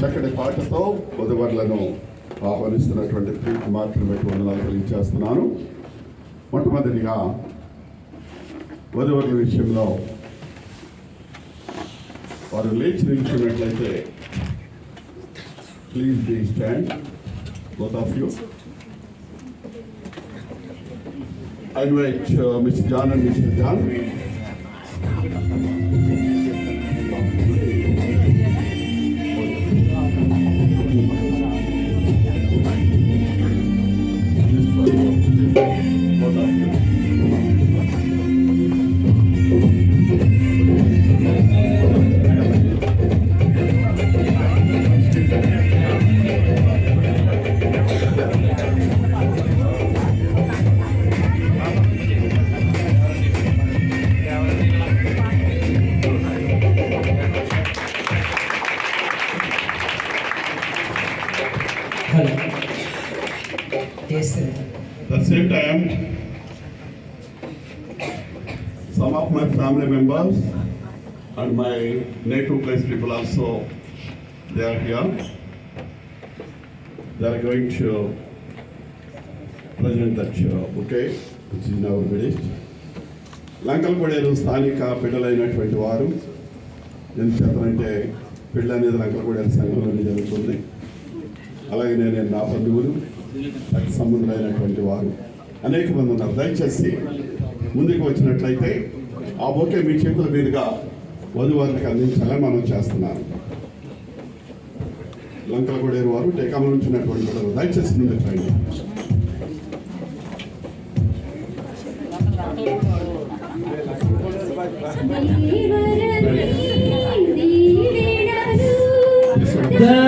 చక్కటి పాటతో వధువర్లను ఆహ్వానిస్తున్నటువంటి ప్రీతి మాత్రమే వందనాలు తెలియజేస్తున్నాను మొట్టమొదటిగా వధువర్ల విషయంలో వారు లేచి నిలిచినట్లయితే please be stand both of you I invite uh, Mr. John and Mr. John. And my native place people also they are here are going president that okay which స్థానిక పిల్లలైనటువంటి వారు. ఎంత చెప్పాలంటే బిడ్డ అనేది లంకలపూడేరు సంఘంలోనే జరుగుతుంది. అలాగే నేను నా బంధువులు నాకు సంబంధులైనటువంటి వారు అనేక మంది ఉన్నారు. దయచేసి ముందుకు వచ్చినట్లయితే ఆ బొకే మీ చేతుల మీదుగా వధువారికి అందించాలని మనం చేస్తున్నాను. లంకల కొడేరు వారు టేకామ నుంచి ఉన్నటువంటి వారు దయచేసి ముందుకు రండి. ధారాళముగను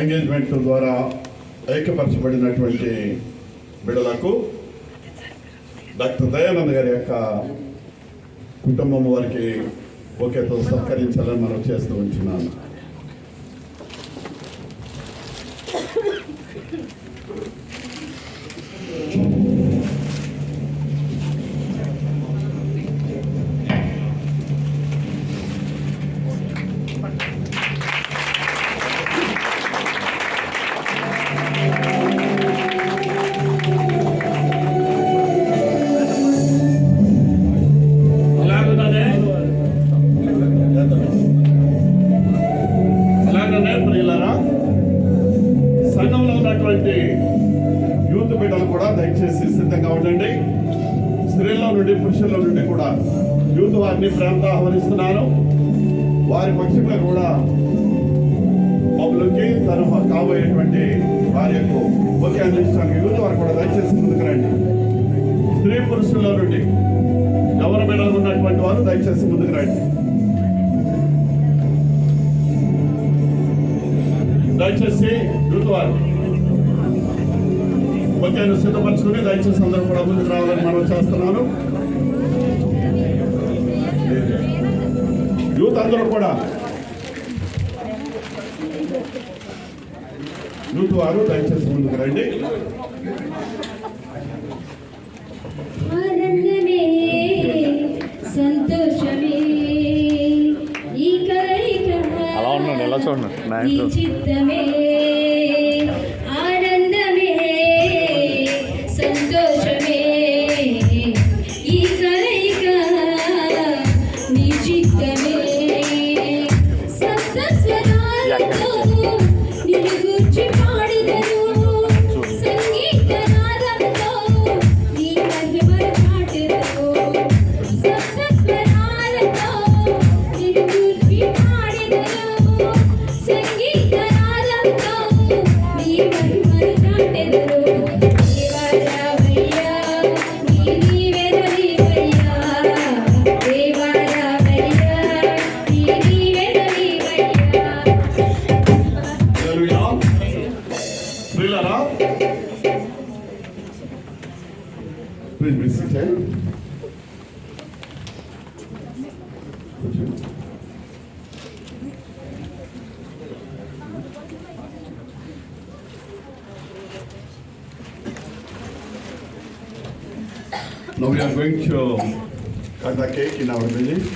ఎంగేజ్మెంట్ ద్వారా ఐక్యపరచబడినటువంటి బిడ్డలకు డాక్టర్ దయానంద్ గారి యొక్క కుటుంబం వారికి ఓకేతో సత్కరించాలని మనం చేస్తూ ఉంటున్నాను. ప్రియులరా సంఘంలో ఉన్నటువంటి యూత్ బిడ్డలు కూడా దయచేసి సిద్ధంగా ఉండండి. స్త్రీల నుండి పురుషుల నుండి కూడా యూత్ వారిని ప్రేమతో ఆహ్వానిస్తున్నాను వారి పక్షంగా కూడా పబ్లిక్కి తను కాబోయేటువంటి భార్యకు ఒకే అందించడానికి యూత్ వారు కూడా దయచేసి ముందుకు రండి. స్త్రీ పురుషుల నుండి ఎవరి బిడ్డలు ఉన్నటువంటి వారు దయచేసి ముందుకు రండి. దయచేసి యూత్ వారు ఓకేను సిద్ధపరచుకుని దయచేసి అందరూ కూడా ముందుకు రావాలని మనం చేస్తున్నాను. యూత్ అందరూ కూడా. యూత్ వారు దయచేసి ముందుకు రండి. maestro. Now we are going to cut the cake in our village,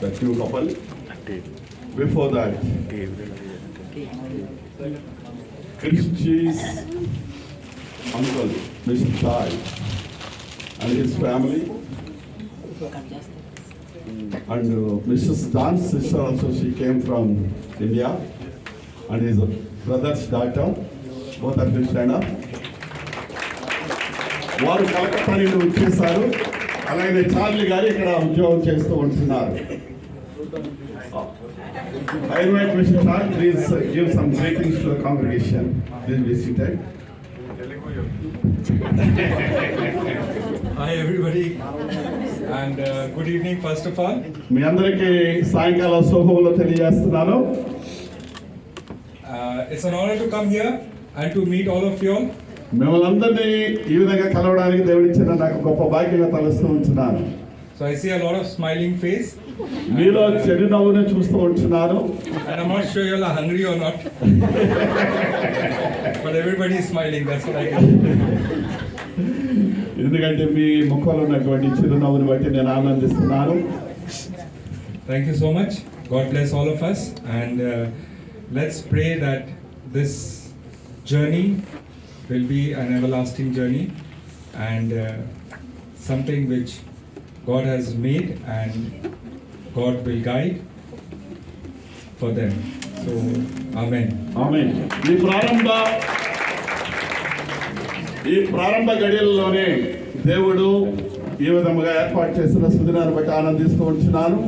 the two couple. Before that, Christie's uncle, Mr. Chai, and his family, and uh, Mrs. Dan's sister also, she came from India, and his brother's daughter, both are Krishna. వారు కలకత్తాలో వచ్చేసారు. అలాగే చార్లి గారు ఇక్కడ ఉద్యోగం చేస్తూ ఉంటున్నారు. I please give some greetings to the congregation this visited Hi everybody and uh, మీ అందరికీ సాయంకాల శుభములు తెలియజేస్తున్నాను. It's it's an honor to come here and to meet all. మిమ్మల్ని అందరినీ ఈ విధంగా కలవడానికి దేవుడిచ్చిన నాకు గొప్ప భాగ్యంగా తలుస్తూ ఉంటున్నాను So I see a lot of smiling face మీలో చెడు నవ్వును చూస్తూ and I'm not sure you all are hungry or not. but everybody is smiling, that's what I can. ఎందుకంటే మీ ముఖంలో ఉన్నటువంటి చిరునవ్వుని బట్టి నేను ఆనందిస్తున్నాను Thank you so much. God bless all of us and uh, let's pray that this journey will be an everlasting journey and uh, something which God has made and God will guide for them. So, Amen. Amen. ఈ ప్రారంభ ఈ ప్రారంభ గడియల్లోనే దేవుడు ఈ విధముగా ఏర్పాటు చేసిన సుదినాన్ని బట్టి ఆనందిస్తూ ఉంటున్నాను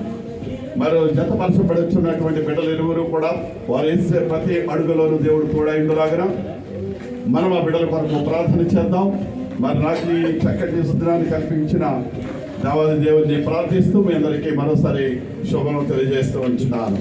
మరో జతపరచబడి వచ్చినటువంటి బిడ్డలు ఇరువురు కూడా వారు వేసే ప్రతి అడుగులోనూ దేవుడు కూడా ఇందులాగన మనం ఆ బిడ్డల కొరకు ప్రార్థన చేద్దాం. మరి నాకు ఈ చక్కటి సుదినాన్ని కల్పించిన దేవాది దేవుడిని ప్రార్థిస్తూ మీ అందరికీ మరోసారి శుభం తెలియజేస్తూ ఉంటున్నాను